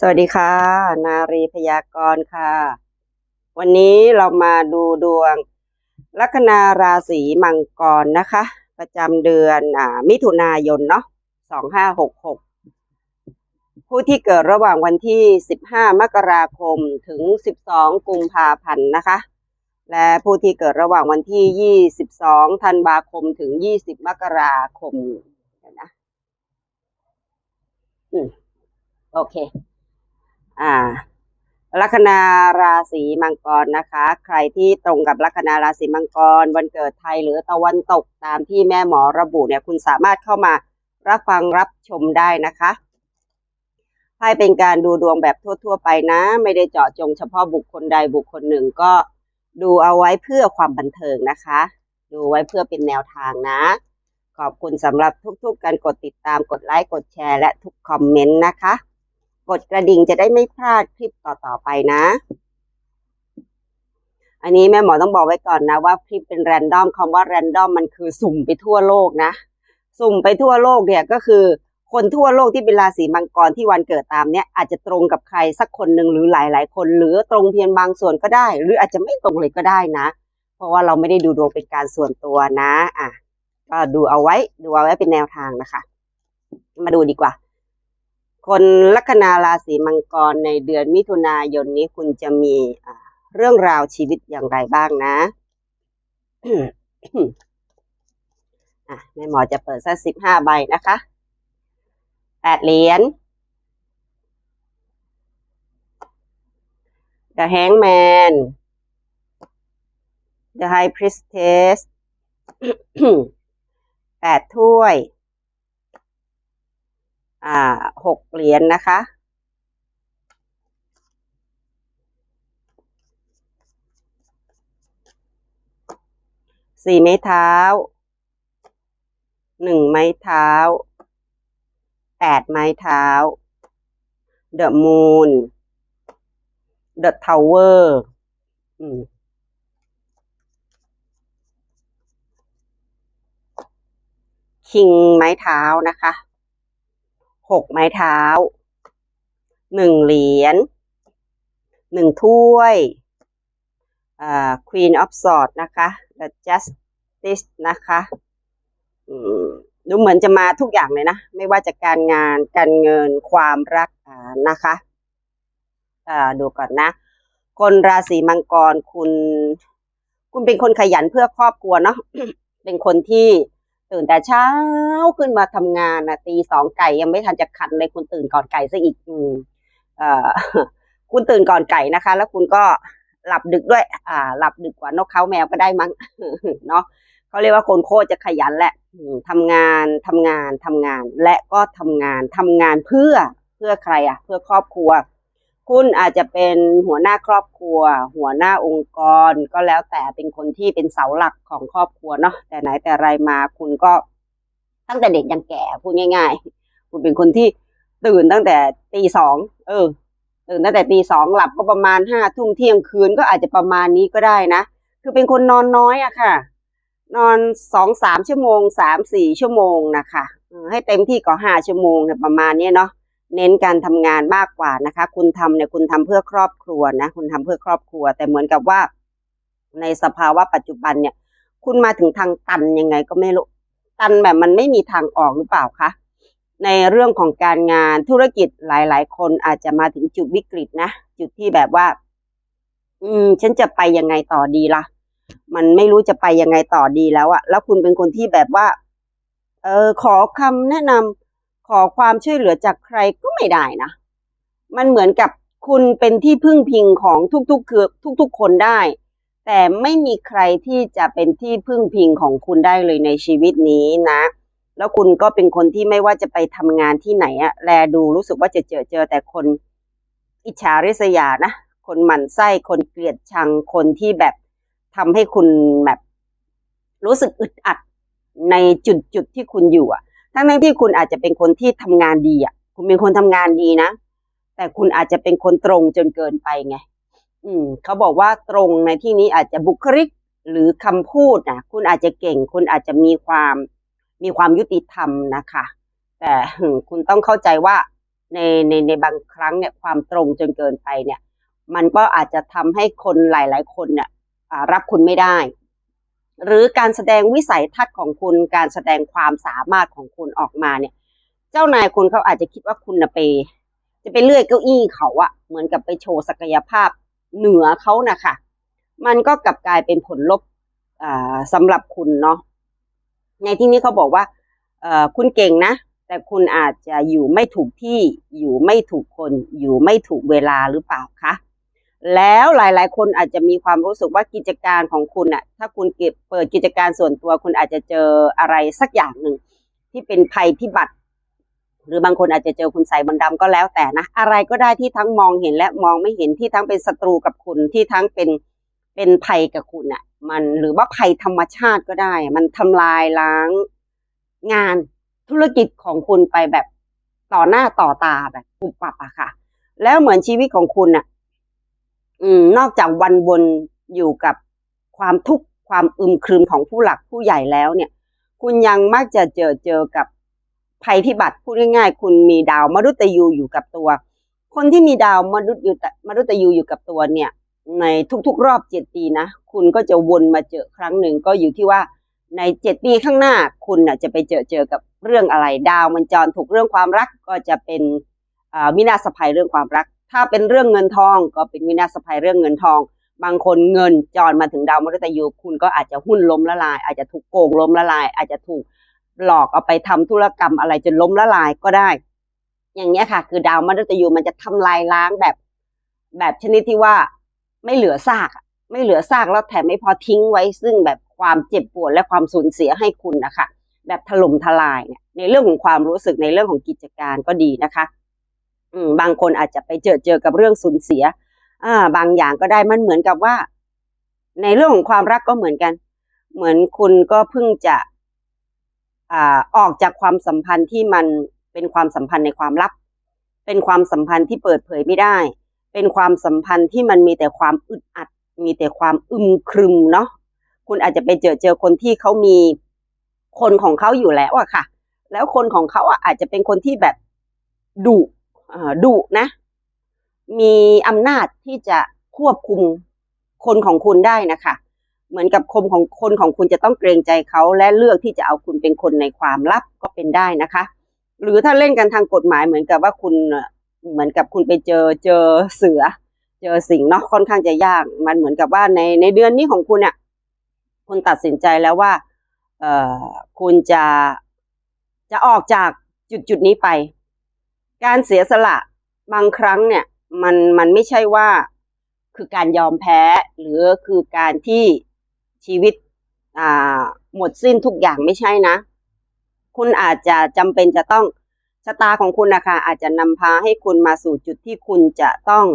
สวัสดีค่ะ นารีพยากรณ์ค่ะ วันนี้เรามาดูดวง ลัคนาราศีมังกรนะคะ ประจำเดือนอ่ามิถุนายนเนาะสองห้าหกหกผู้ที่เกิดระหว่างวันที่สิบห้ามกราคมถึงสิบสองกุมภาพันธ์นะคะ และผู้ที่เกิดระหว่างวันที่ยี่สิบสองธันวาคมถึงยี่สิบมกราคมนะโอเค อ่าลัคนาราศีมังกรนะคะ ใครที่ตรงกับลัคนาราศีมังกร วันเกิดไทยหรือตะวันตกตามที่แม่หมอระบุเนี่ยคุณสามารถเข้ามารับฟังรับชมได้นะคะให้เป็นการดูดวงแบบทั่ว ๆ ไปนะ ไม่ได้เจาะจงเฉพาะบุคคลใดบุคคลหนึ่งก็ดูเอาไว้เพื่อความบันเทิงนะคะ ดูไว้เพื่อเป็นแนวทางนะ ขอบคุณสำหรับทุกๆ การกดติดตามกดไลค์กดแชร์และทุกคอมเมนต์นะคะ กดกระดิ่งจะได้ไม่พลาดคลิปต่อๆไปนะ อันนี้แม่หมอต้องบอกไว้ก่อนนะว่าคลิปเป็นแรนดอมคำว่าแรนดอมมันคือสุ่มไปทั่วโลกนะ สุ่มไปทั่วโลกเนี่ยก็คือ คนทั่วโลกที่เป็นราศีมังกรที่วันเกิดตามเนี้ยอาจจะตรงกับใครสักคนหนึ่งหรือหลาย ๆ คนหรือตรงเพียงบางส่วนก็ได้ หรืออาจจะไม่ตรงเลยก็ได้นะ เพราะว่าเราไม่ได้ดูดวงเป็นการส่วนตัวนะ อะ ก็ดูเอาไว้ดูเอาไว้เป็นแนวทางนะคะ มาดูดีกว่า คนลัคนาราศีมังกรในเดือนมิถุนายนนี้คุณจะมีเรื่องราวชีวิตอย่างไรบ้างนะอะแม่หมอจะเปิดสักสิบห้าใบนะคะแปดเหรียญ The Hangman The High Priestess แปดถ้วย อ่าหกเหรียญนะคะ สี่ไม้เท้า หนึ่งไม้เท้า แปดไม้เท้า The Moon The Tower อืมคิงไม้เท้านะคะ หกไม้เท้าหนึ่งเหรียญหนึ่งถ้วยอ่า Queen of Swords นะคะ The Justice นะคะดูเหมือนจะมาทุกอย่างเลยนะ ไม่ว่าจะการงานการเงินความรักนะคะอ่าดูก่อนนะ คนราศีมังกรคุณ คุณเป็นคนขยันเพื่อครอบครัวเนาะเป็นคนที่ ตื่นแต่เช้าขึ้นมาทำงานนะตีสองไก่ยังไม่ทันจะขันเลยคุณตื่นก่อนไก่ซะอีกอืมเอ่อคุณตื่นก่อนไก่นะคะ แล้วคุณก็หลับดึกด้วย อ่า หลับดึกกว่านกเขาแมวก็ได้มั้งเนาะเขาเรียกว่าคนโคตรจะขยันแหละอืมทำงานทำงานทำงาน และก็ทำงานทำงานเพื่อเพื่อใครอะเพื่อครอบครัว คุณอาจจะเป็นหัวหน้าครอบครัว หัวหน้าองค์กร ก็แล้วแต่เป็นคนที่เป็นเสาหลักของครอบครัวเนาะแต่ไหนแต่ไรมาคุณก็ตั้งแต่เด็กยันแก่พูดง่าย ๆ คุณเป็นคนที่ตื่นตั้งแต่ตีสองเออ ตื่นตั้งแต่ตีสองหลับก็ประมาณห้าทุ่มเที่ยงคืนก็อาจจะประมาณนี้ก็ได้นะ คือเป็นคนนอนน้อยอะค่ะ นอนสองสามชั่วโมงสามสี่ชั่วโมงนะคะให้เต็มที่ก็ห้าชั่วโมงเนี่ยประมาณนี้เนาะ เน้นการทำงานมากกว่านะคะ คุณทำเนี่ยคุณทำเพื่อครอบครัวนะ คุณทำเพื่อครอบครัว แต่เหมือนกับว่า ในสภาวะปัจจุบันเนี่ย คุณมาถึงทางตันยังไงก็ไม่รู้ ตันแบบมันไม่มีทางออกหรือเปล่าคะในเรื่องของการงานธุรกิจหลาย ๆ คนอาจจะมาถึงจุดวิกฤตนะ จุดที่แบบว่า อืม ฉันจะไปยังไงต่อดีล่ะ มันไม่รู้จะไปยังไงต่อดีแล้วอะแล้วคุณเป็นคนที่แบบว่า เออขอคำแนะนำ ขอความช่วยเหลือจากใครก็ไม่ได้นะ มันเหมือนกับคุณเป็นที่พึ่งพิงของทุกๆ คือ ทุกๆ คนได้ แต่ไม่มีใครที่จะเป็นที่พึ่งพิงของคุณได้เลยในชีวิตนี้นะ แล้วคุณก็เป็นคนที่ไม่ว่าจะไปทำงานที่ไหนอะแลดูรู้สึกว่าจะเจอเจอแต่คนอิจฉาริษยานะ คนหมั่นไส้ คนเกลียดชัง คนที่แบบทำให้คุณแบบรู้สึกอึดอัดในจุดจุดที่คุณอยู่อะ ทั้งทั้งที่คุณอาจจะเป็นคนที่ทำงานดีอะ คุณเป็นคนทำงานดีนะ แต่คุณอาจจะเป็นคนตรงจนเกินไปไง อืม เขาบอกว่าตรงในที่นี้อาจจะบุคลิกหรือคำพูดนะคุณอาจจะเก่ง คุณอาจจะมีความมีความยุติธรรมนะคะ แต่คุณต้องเข้าใจว่าในในในบางครั้งเนี่ยความตรงจนเกินไปเนี่ย มันก็อาจจะทำให้คนหลาย ๆ คนเนี่ยรับคุณไม่ได้ หรือการแสดงวิสัยทัศน์ของคุณการแสดงความสามารถของคุณออกมาเนี่ย เจ้านายคุณเขาอาจจะคิดว่าคุณนะไป จะไปเลื่อยเก้าอี้เขาอะเหมือนกับไปโชว์ศักยภาพเหนือเขานะคะมันก็กลับกลายเป็นผลลบสำหรับคุณเนาะในที่นี้เขาบอกว่าคุณเก่งนะ แต่คุณอาจจะอยู่ไม่ถูกที่อยู่ไม่ถูกคน อยู่ไม่ถูกเวลาหรือเปล่าคะ แล้วหลาย ๆ คนอาจจะมีความรู้สึกว่ากิจการของคุณอะถ้าคุณเก็บเปิดกิจการส่วนตัวคุณอาจจะเจออะไรสักอย่างหนึ่งที่เป็นภัยพิบัติ หรือบางคนอาจจะเจอคุณใส่บนดำก็แล้วแต่นะ อะไรก็ได้ที่ทั้งมองเห็นและมองไม่เห็นที่ทั้งเป็นศัตรูกับคุณที่ทั้งเป็นเป็นภัยกับคุณอะมันหรือว่าภัยธรรมชาติก็ได้ มันทำลายล้างงานธุรกิจของคุณไปแบบต่อหน้าต่อตาแบบปุบปับอะค่ะ แล้วเหมือนชีวิตของคุณอะ นอกจากวันบนอยู่กับความทุกข์ความอึมครึมของผู้หลักผู้ใหญ่แล้วเนี่ย คุณยังมักจะเจอเจอกับภัยพิบัติพูดง่ายๆ คุณมีดาวมรุตยูอยู่กับตัว คนที่มีดาวมรุตยูมรุตยูอยู่กับตัวเนี่ย ในทุกๆรอบเจ็ดปีนะ คุณก็จะวนมาเจอครั้งหนึ่งก็อยู่ที่ว่าในเจ็ดปีข้างหน้าคุณน่ะจะไปเจอเจอกับเรื่องอะไร ดาวมันจรถูกเรื่องความรักก็จะเป็นวินาศภัยเรื่องความรัก ถ้าเป็นเรื่องเงินทองก็เป็นวินาศภัยเรื่องเงินทอง บางคนเงินจรมาถึงดาวมฤตยูคุณก็อาจจะหุ้นล้มละลาย อาจจะถูกโกงล้มละลาย อาจจะถูกหลอกเอาไปทำธุรกรรมอะไรจนล้มละลายก็ได้ อย่างเงี้ยค่ะ คือดาวมฤตยูมันจะทำลายล้างแบบ แบบชนิดที่ว่าไม่เหลือซากไม่เหลือซากแล้วแถมไม่พอทิ้งไว้ซึ่งแบบความเจ็บปวดและความสูญเสียให้คุณนะคะ แบบถล่มทลายเนี่ยในเรื่องของความรู้สึกในเรื่องของกิจการก็ดีนะคะ บางคนอาจจะไปเจอเจอกับเรื่องสูญเสีย อ่า บางอย่างก็ได้มันเหมือนกับว่า ในเรื่องของความรักก็เหมือนกัน เหมือนคุณก็เพิ่งจะ อ่าออกจากความสัมพันธ์ที่มันเป็นความสัมพันธ์ในความลับ เป็นความสัมพันธ์ที่เปิดเผยไม่ได้ เป็นความสัมพันธ์ที่มันมีแต่ความอึดอัด มีแต่ความอึมครึมเนาะคุณอาจจะไปเจอเจอคนที่เขามีคนของเขาอยู่แล้วอะค่ะ แล้วคนของเขาอะอาจจะเป็นคนที่แบบดุ ดุนะ มีอำนาจที่จะควบคุมคนของคุณได้นะคะ เหมือนกับคมของคนของคุณจะต้องเกรงใจเขาและเลือกที่จะเอาคุณเป็นคนในความลับก็เป็นได้นะคะ หรือถ้าเล่นกันทางกฎหมายเหมือนกับว่าคุณเหมือนกับคุณไปเจอเจอเสือ เจอสิ่งเนาะค่อนข้างจะยาก มันเหมือนกับว่าในในเดือนนี้ของคุณเนี่ยคุณตัดสินใจแล้วว่า เอ่อคุณจะจะออกจากจุดจุดนี้ไป การเสียสละบางครั้งเนี่ยมันมันไม่ใช่ว่าคือการยอมแพ้ หรือคือการที่ชีวิตอ่าหมดสิ้นทุกอย่างไม่ใช่นะ คุณอาจจะจำเป็นจะต้องชะตาของคุณนะคะอาจจะนำพาให้คุณมาสู่จุดที่คุณจะต้อง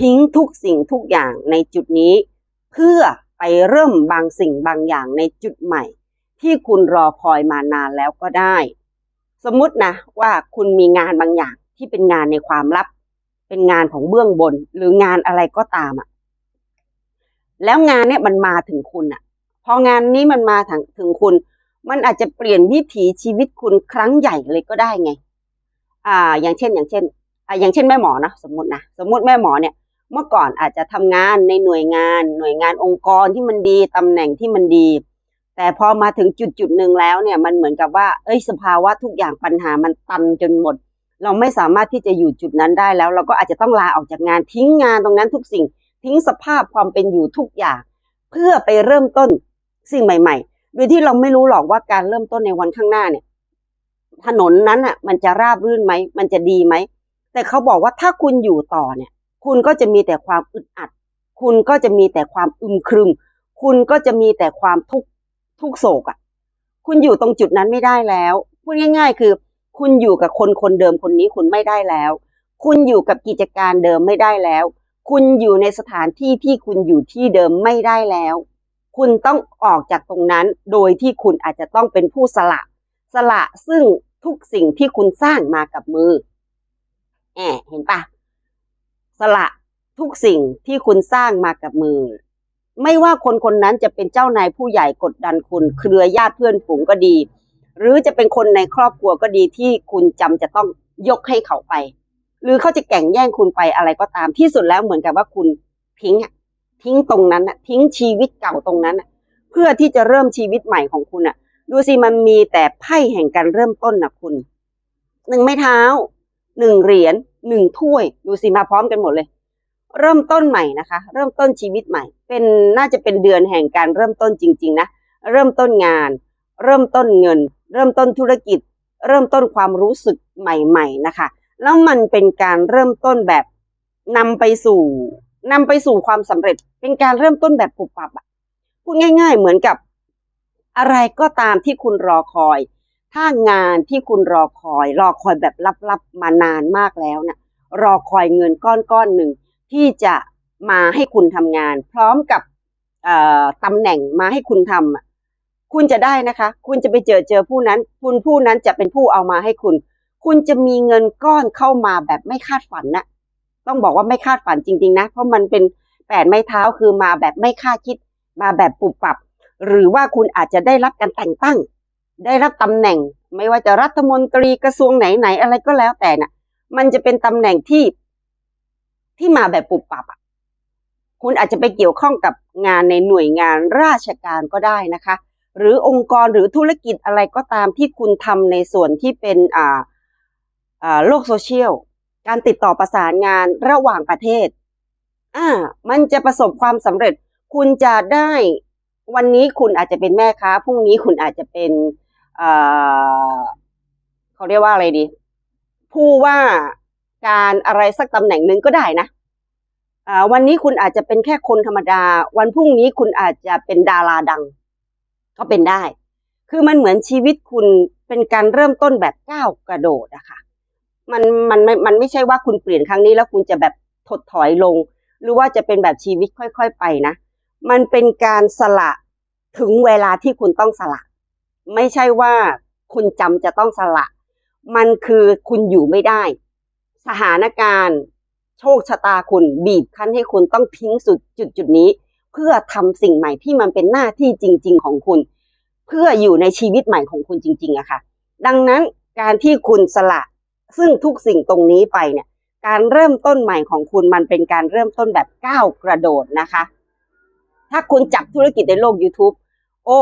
ทิ้งทุกสิ่งทุกอย่างในจุดนี้ เพื่อไปเริ่มบางสิ่งบางอย่างในจุดใหม่ ที่คุณรอคอยมานานแล้วก็ได้ สมมุตินะว่าคุณมีงานบางอย่างที่เป็นงานในความลับ เป็นงานของเบื้องบน หรืองานอะไรก็ตามอะแล้วงานเนี้ยมันมาถึงคุณอะพองานนี้มันมาถึงถึงคุณ มันอาจจะเปลี่ยนวิถีชีวิตคุณครั้งใหญ่เลยก็ได้ไง อ่า อย่างเช่น อย่างเช่น อ่าอย่างเช่นแม่หมอนะสมมตินะสมมติแม่หมอเนี่ย เมื่อก่อนอาจจะทำงานในหน่วยงาน หน่วยงานองค์กรที่มันดีตำแหน่งที่มันดี แต่พอมาถึงจุดจุดหนึ่งแล้วเนี่ยมันเหมือนกับว่า เอ้ยสภาวะทุกอย่างปัญหามันตันจนหมด เราไม่สามารถที่จะอยู่จุดนั้นได้แล้ว เราก็อาจจะต้องลาออกจากงานทิ้งงานตรงนั้นทุกสิ่ง ทิ้งสภาพความเป็นอยู่ทุกอย่าง เพื่อไปเริ่มต้นสิ่งใหม่ ๆ โดยที่เราไม่รู้หรอกว่าการเริ่มต้นในวันข้างหน้าเนี่ย ถนนนั้นอะ มันจะราบรื่นไหมมันจะดีไหมแต่เขาบอกว่าถ้าคุณอยู่ต่อเนี่ย คุณก็จะมีแต่ความอึดอัด คุณก็จะมีแต่ความอึมครึม คุณก็จะมีแต่ความทุกข์ ทุกโศกอะ คุณอยู่ตรงจุดนั้นไม่ได้แล้วพูดง่าย ๆ คือ คุณอยู่กับคนคนเดิมคนนี้คุณไม่ได้แล้ว คุณอยู่กับกิจการเดิมไม่ได้แล้ว คุณอยู่ในสถานที่ที่คุณอยู่ที่เดิมไม่ได้แล้ว คุณต้องออกจากตรงนั้น โดยที่คุณอาจจะต้องเป็นผู้สละ สละซึ่งทุกสิ่งที่คุณสร้างมากับมือแอบเห็นปะสละทุกสิ่งที่คุณสร้างมากับมือ ไม่ว่าคนคนนั้นจะเป็นเจ้านายผู้ใหญ่กดดันคุณ เครือญาติเพื่อนฝูงก็ดี หรือจะเป็นคนในครอบครัวก็ดีที่คุณจำจะต้องยกให้เขาไป หรือเขาจะแก่งแย่งคุณไปอะไรก็ตามที่สุดแล้วเหมือนกับว่าคุณทิ้งอะทิ้งตรงนั้นอะทิ้งชีวิตเก่าตรงนั้นอะเพื่อที่จะเริ่มชีวิตใหม่ของคุณอะดูสิมันมีแต่ไพ่แห่งการเริ่มต้นนะคุณหนึ่งไม้เท้าหนึ่งเหรียญหนึ่งถ้วย ดูสิมาพร้อมกันหมดเลย เริ่มต้นใหม่นะคะ เริ่มต้นชีวิตใหม่ เป็นน่าจะเป็นเดือนแห่งการเริ่มต้นจริง ๆ นะ เริ่มต้นงาน เริ่มต้นเงิน เริ่มต้นธุรกิจ เริ่มต้นความรู้สึกใหม่ ๆ นะคะ แล้วมันเป็นการเริ่มต้นแบบนำไปสู่นำไปสู่ความสำเร็จ เป็นการเริ่มต้นแบบปุบปับอะพูดง่าย ๆ เหมือนกับอะไรก็ตามที่คุณรอคอย ถ้างานที่คุณรอคอย รอคอยแบบลับๆมานานมากแล้วเนี่ยรอคอยเงินก้อนก้อนหนึ่งที่จะ มาให้คุณทำงาน พร้อมกับตำแหน่งมาให้คุณทำคุณจะได้นะคะ คุณจะไปเจอเจอผู้นั้น คุณผู้นั้นจะเป็นผู้เอามาให้คุณ คุณจะมีเงินก้อนเข้ามาแบบไม่คาดฝันนะต้องบอกว่าไม่คาดฝันจริง ๆ นะ เพราะมันเป็นแปดไม้เท้าคือมาแบบไม่คาดคิด มาแบบปุบปับ หรือว่าคุณอาจจะได้รับการแต่งตั้ง ได้รับตำแหน่ง ไม่ว่าจะรัฐมนตรีกระทรวงไหนๆอะไรก็แล้วแต่นะ่ะ มันจะเป็นตำแหน่งที่ที่มาแบบปุบปับอะ คุณอาจจะไปเกี่ยวข้องกับงานในหน่วยงานราชการก็ได้นะคะ หรือองค์กรหรือธุรกิจอะไรก็ตามที่คุณทำในส่วนที่เป็นอ่าอ่าโลกโซเชียลการติดต่อประสานงานระหว่างประเทศอ่ามันจะประสบความสำเร็จ คุณจะได้วันนี้คุณอาจจะเป็นแม่ค้าพรุ่งนี้คุณอาจจะเป็นอ่าเขาเรียกว่าอะไรดี ผู้ว่าการอะไรสักตำแหน่งหนึ่งก็ได้นะ วันนี้คุณอาจจะเป็นแค่คนธรรมดา วันพรุ่งนี้คุณอาจจะเป็นดาราดัง ก็เป็นได้ คือมันเหมือนชีวิตคุณเป็นการเริ่มต้นแบบก้าวกระโดดอะค่ะ มันมันมันไม่ใช่ว่าคุณเปลี่ยนครั้งนี้แล้วคุณจะแบบถดถอยลง หรือว่าจะเป็นแบบชีวิตค่อย ๆ ไปนะ มันเป็นการสละถึงเวลาที่คุณต้องสละ ไม่ใช่ว่าคุณจำจะต้องสละ มันคือคุณอยู่ไม่ได้ สถานการณ์ โชคชะตาคุณบีบคั้นให้คุณต้องทิ้งสุดจุดจุดนี้ เพื่อทำสิ่งใหม่ที่มันเป็นหน้าที่จริง ๆ ของคุณ เพื่ออยู่ในชีวิตใหม่ของคุณจริงๆอะค่ะ ดังนั้นการที่คุณสละ ซึ่งทุกสิ่งตรงนี้ไปเนี่ย การเริ่มต้นใหม่ของคุณมันเป็นการเริ่มต้นแบบก้าวกระโดดนะคะ ถ้าคุณจับธุรกิจในโลก YouTube โอ้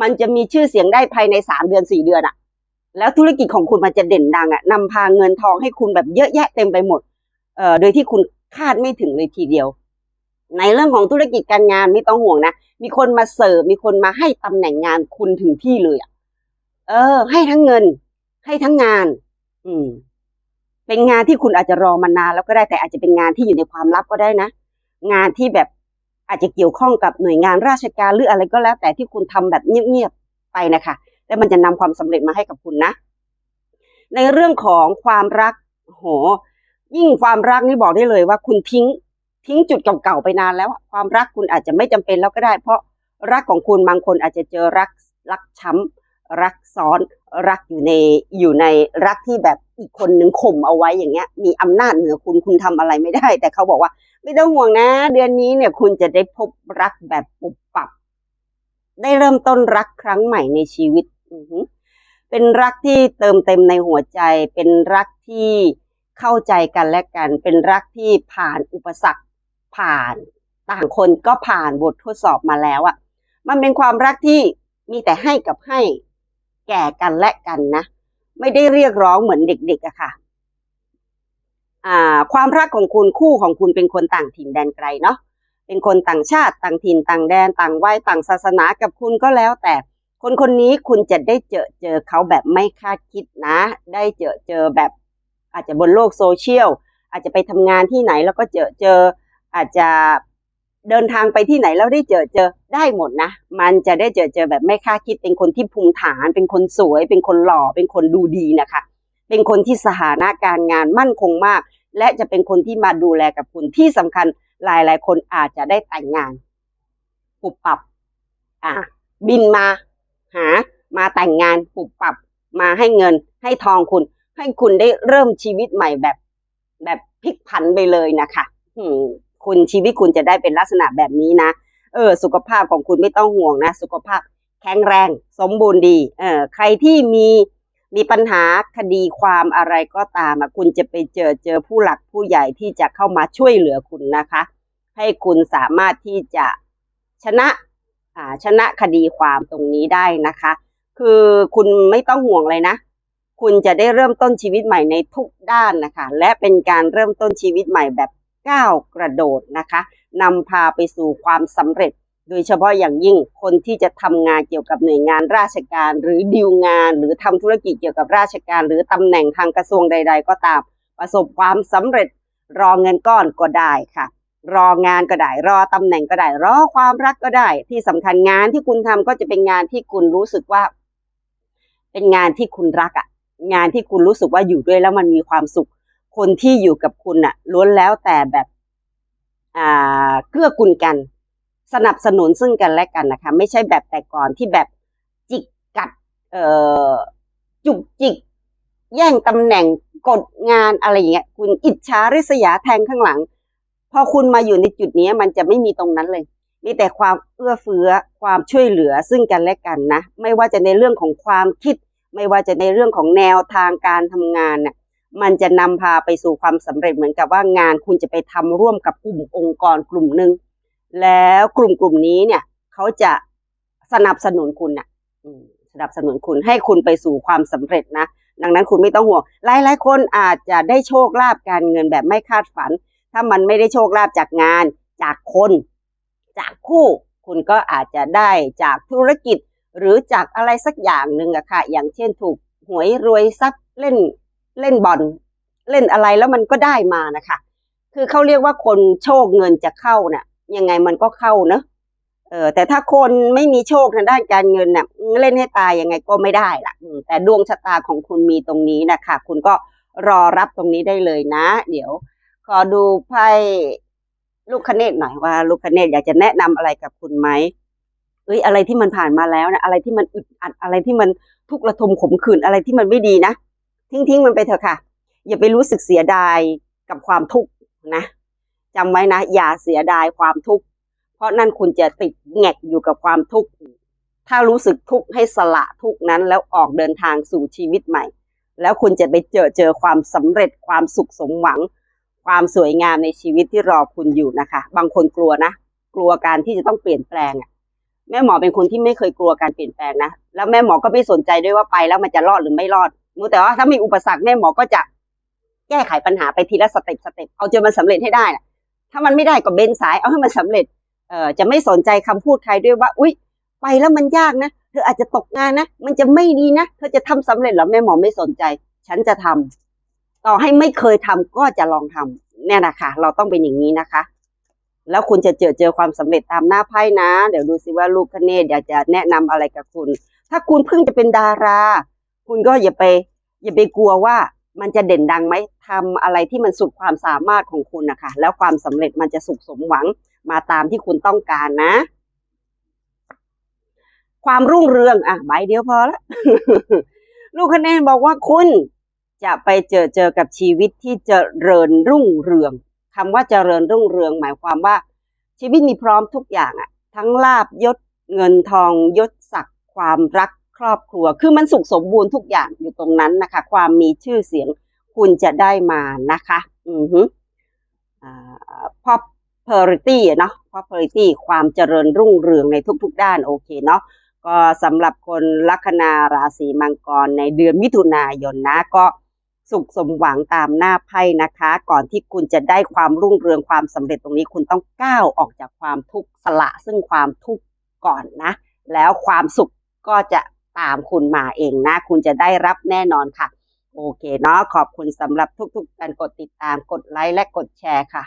มันจะมีชื่อเสียงได้ภายในสามเดือนสี่เดือนอะแล้วธุรกิจของคุณมันจะเด่นดังอะนำพาเงินทองให้คุณแบบเยอะแยะเต็มไปหมด โดยที่คุณคาดไม่ถึงเลยทีเดียว ในเรื่องของธุรกิจการงานไม่ต้องห่วงนะมีคนมาเสิร์ฟมีคนมาให้ตำแหน่งงานคุณถึงที่เลยอะเออ ให้ทั้งเงิน ให้ทั้งงาน อืม เป็นงานที่คุณอาจจะรอมานานแล้วก็ได้แต่อาจจะเป็นงานที่อยู่ในความลับก็ได้นะงานที่แบบอาจจะเกี่ยวข้องกับหน่วยงานราชการหรืออะไรก็แล้ว แต่ที่คุณทำแบบเงียบๆไปนะคะและมันจะนำความสำเร็จมาให้กับคุณนะ ในเรื่องของความรักโห ยิ่งความรักนี่บอกได้เลยว่าคุณทิ้ง ทิ้งจุดเก่าๆไปนานแล้ว ความรักคุณอาจจะไม่จำเป็นแล้วก็ได้ เพราะรักของคุณบางคนอาจจะเจอรักรักช้ำรักซ้อนรักอยู่ในอยู่ในรักที่แบบอีกคนหนึ่งข่มเอาไว้อย่างเงี้ย มีอำนาจเหนือคุณคุณทำอะไรไม่ได้ แต่เขาบอกว่า ไม่ต้องห่วงนะ เดือนนี้เนี่ยคุณจะได้พบรักแบบปุบปับ ได้เริ่มต้นรักครั้งใหม่ในชีวิตเป็นรักที่เติมเต็มในหัวใจ เป็นรักที่ เข้าใจกันและกัน เป็นรักที่ผ่านอุปสรรคผ่านต่างคนก็ผ่านบททดสอบมาแล้วอะมันเป็นความรักที่มีแต่ให้กับให้แก่กันและกันนะ ไม่ได้เรียกร้องเหมือนเด็กๆอะค่ะความรักของคุณคู่ของคุณเป็นคนต่างถิ่นแดนไกลเนาะเป็นคนต่างชาติต่างถิ่นต่างแดนต่างวัยต่างศาสนากับคุณก็แล้ว แต่คนคนนี้คุณจะได้เจอเจอเขาแบบไม่คาดคิดนะ ได้เจอเจอแบบ อาจจะบนโลกโซเชียลอาจจะไปทำงานที่ไหนแล้วก็เจอเจอ อาจจะเดินทางไปที่ไหนแล้วได้เจอเจอได้หมดนะ มันจะได้เจอเจอแบบไม่คาดคิดเป็นคนที่ภูมิฐาน เป็นคนสวย เป็นคนหล่อ เป็นคนดูดีนะคะ เป็นคนที่สถานะการงานมั่นคงมาก และจะเป็นคนที่มาดูแลกับคุณที่สำคัญหลายหลายคนอาจจะได้แต่งงานปุบปับ อะ บินมา หา มาแต่งงานปรับปรับ มาให้เงินให้ทองคุณ ให้คุณได้เริ่มชีวิตใหม่แบบ แบบพลิกผันไปเลยนะคะคุณชีวิตคุณจะได้เป็นลักษณะแบบนี้นะ เออ สุขภาพของคุณไม่ต้องห่วงนะ สุขภาพแข็งแรง สมบูรณ์ดี เออใครที่มีมีปัญหาคดีความอะไรก็ตามคุณจะไปเจอเจอผู้หลักผู้ใหญ่ที่จะเข้ามาช่วยเหลือคุณนะคะ ให้คุณสามารถที่จะชนะอ่าชนะคดีความตรงนี้ได้นะคะ คือคุณไม่ต้องห่วงเลยนะ คุณจะได้เริ่มต้นชีวิตใหม่ในทุกด้านนะคะ และเป็นการเริ่มต้นชีวิตใหม่แบบก้าวกระโดดนะคะนำพาไปสู่ความสำเร็จ โดยเฉพาะอย่างยิ่งคนที่จะทำงานเกี่ยวกับหน่วยงานราชการ หรือดีลงาน หรือทำธุรกิจเกี่ยวกับราชการ หรือตำแหน่งทางกระทรวงใด ๆ ก็ตาม ประสบความสำเร็จ รอเงินก้อนก็ได้ค่ะ รองานก็ได้ รอตำแหน่งก็ได้ รอความรักก็ได้ ที่สำคัญงานที่คุณทำก็จะเป็นงานที่คุณรู้สึกว่า เป็นงานที่คุณรักอะ งานที่คุณรู้สึกว่าอยู่ด้วยแล้วมันมีความสุข คนที่อยู่กับคุณอะล้วนแล้วแต่แบบอ่าเกื้อกูลกัน สนับสนุนซึ่งกันและกันนะคะ ไม่ใช่แบบแต่ก่อนที่แบบจิกกัด เอ่อจุกจิก แย่งตำแหน่งกดงานอะไรอย่างเงี้ยคุณอิจฉาริษยาแทงข้างหลัง พอคุณมาอยู่ในจุดนี้มันจะไม่มีตรงนั้นเลย มีแต่ความเอื้อเฟื้อความช่วยเหลือซึ่งกันและกันนะ ไม่ว่าจะในเรื่องของความคิด ไม่ว่าจะในเรื่องของแนวทางการทำงานน่ะมันจะนำพาไปสู่ความสำเร็จเหมือนกับว่างานคุณจะไปทำร่วมกับกลุ่มองค์กรกลุ่มหนึ่งแล้วกลุ่มกลุ่มนี้เนี่ยเขาจะสนับสนุนคุณน่ะอืมสนับสนุนคุณให้คุณไปสู่ความสำเร็จนะดังนั้นคุณไม่ต้องห่วงหลายๆคนอาจจะได้โชคลาภการเงินแบบไม่คาดฝัน ถ้ามันไม่ได้โชคลาภจากงาน จากคน จากคู่ คุณก็อาจจะได้จากธุรกิจ หรือจากอะไรสักอย่างหนึ่งอะค่ะ อย่างเช่นถูกหวยรวยทรัพย์เล่นเล่นบอลเล่นอะไรแล้วมันก็ได้มานะคะ คือเขาเรียกว่าคนโชคเงินจะเข้าน่ะ ยังไงมันก็เข้าเนะเออแต่ถ้าคนไม่มีโชคทางด้านการเงินเนี่ยเล่นให้ตายยังไงก็ไม่ได้ล่ะแต่ดวงชะตาของคุณมีตรงนี้นะคะ คุณก็รอรับตรงนี้ได้เลยนะ เดี๋ยว ขอดูไพ่ลูกคเนตหน่อยว่า ลูกคเนตอยากจะแนะนำอะไรกับคุณไหม เอ้ยอะไรที่มันผ่านมาแล้วนะอะไรที่มันอึดอัดอะไรที่มันทุกข์ระทมขมขื่นอะไรที่มันไม่ดีนะ ทิ้งทิ้งมันไปเถอะค่ะ อย่าไปรู้สึกเสียดายกับความทุกข์นะจำไว้นะ อย่าเสียดายความทุกข์เพราะนั่นคุณจะติดแงกอยู่กับความทุกข์ถ้ารู้สึกทุกข์ให้สละทุกข์นั้น แล้วออกเดินทางสู่ชีวิตใหม่ แล้วคุณจะไปเจอเจอความสำเร็จความสุขสมหวัง ความสวยงามในชีวิตที่รอคุณอยู่นะคะ บางคนกลัวนะ กลัวการที่จะต้องเปลี่ยนแปลงอะ แม่หมอเป็นคนที่ไม่เคยกลัวการเปลี่ยนแปลงนะแล้วแม่หมอก็ไม่สนใจด้วยว่าไปแล้วมันจะรอดหรือไม่รอดรู้แต่ว่าถ้ามีอุปสรรคแม่หมอก็จะแก้ไขปัญหาไปทีละสเต็ปสเต็ปเอาจนมันสำเร็จให้ได้นะถ้ามันไม่ได้ก็เบนสายเอาให้มันสำเร็จเอ่อจะไม่สนใจคำพูดใครด้วยว่า อุ๊ย ไปแล้วมันยากนะเธออาจจะตกงานนะมันจะไม่ดีนะเธอจะทำสำเร็จหรอแม่หมอไม่สนใจ ฉันจะทำต่อให้ไม่เคยทำก็จะลองทำเนี่ยนะคะเราต้องเป็นอย่างนี้นะคะ แล้วคุณจะเจอเจอความสำเร็จตามหน้าไพ่นะ เดี๋ยวดูสิว่าลูกคเนตอยากจะแนะนำอะไรกับคุณ ถ้าคุณเพิ่งจะเป็นดารา คุณก็อย่าไปอย่าไปกลัวว่ามันจะเด่นดังไหมทำอะไรที่มันสุดความสามารถของคุณนะคะแล้วความสำเร็จมันจะสุขสมหวังมาตามที่คุณต้องการนะ ความรุ่งเรืองอะใบเดียวพอละลูกคะแนนบอกว่าคุณจะไปเจอเจอกับชีวิตที่เจริญรุ่งเรือง คำว่าเจริญรุ่งเรืองหมายความว่า ชีวิตมีพร้อมทุกอย่างอะทั้งลาบยศเงินทองยศศักดิ์ความรักครอบครัว คือมันสุขสมบูรณ์ทุกอย่างอยู่ตรงนั้นนะคะ ความมีชื่อเสียงคุณจะได้มานะคะ อือฮึอ่า prosperity เนาะ prosperity ความเจริญรุ่งเรืองในทุกๆด้านโอเคเนาะก็สำหรับคนลัคนาราศีมังกรในเดือนมิถุนายนนะก็ สุขสมหวังตามหน้าไพ่นะคะ ก่อนที่คุณจะได้ความรุ่งเรืองความสำเร็จตรงนี้ คุณต้องก้าวออกจากความทุกข์สละซึ่งความทุกข์ก่อนนะ แล้วความสุขก็จะตามคุณมาเองนะ คุณจะได้รับแน่นอนค่ะ โอเคเนาะขอบคุณสำหรับทุกๆ การกดติดตามกดไลค์และกดแชร์ค่ะ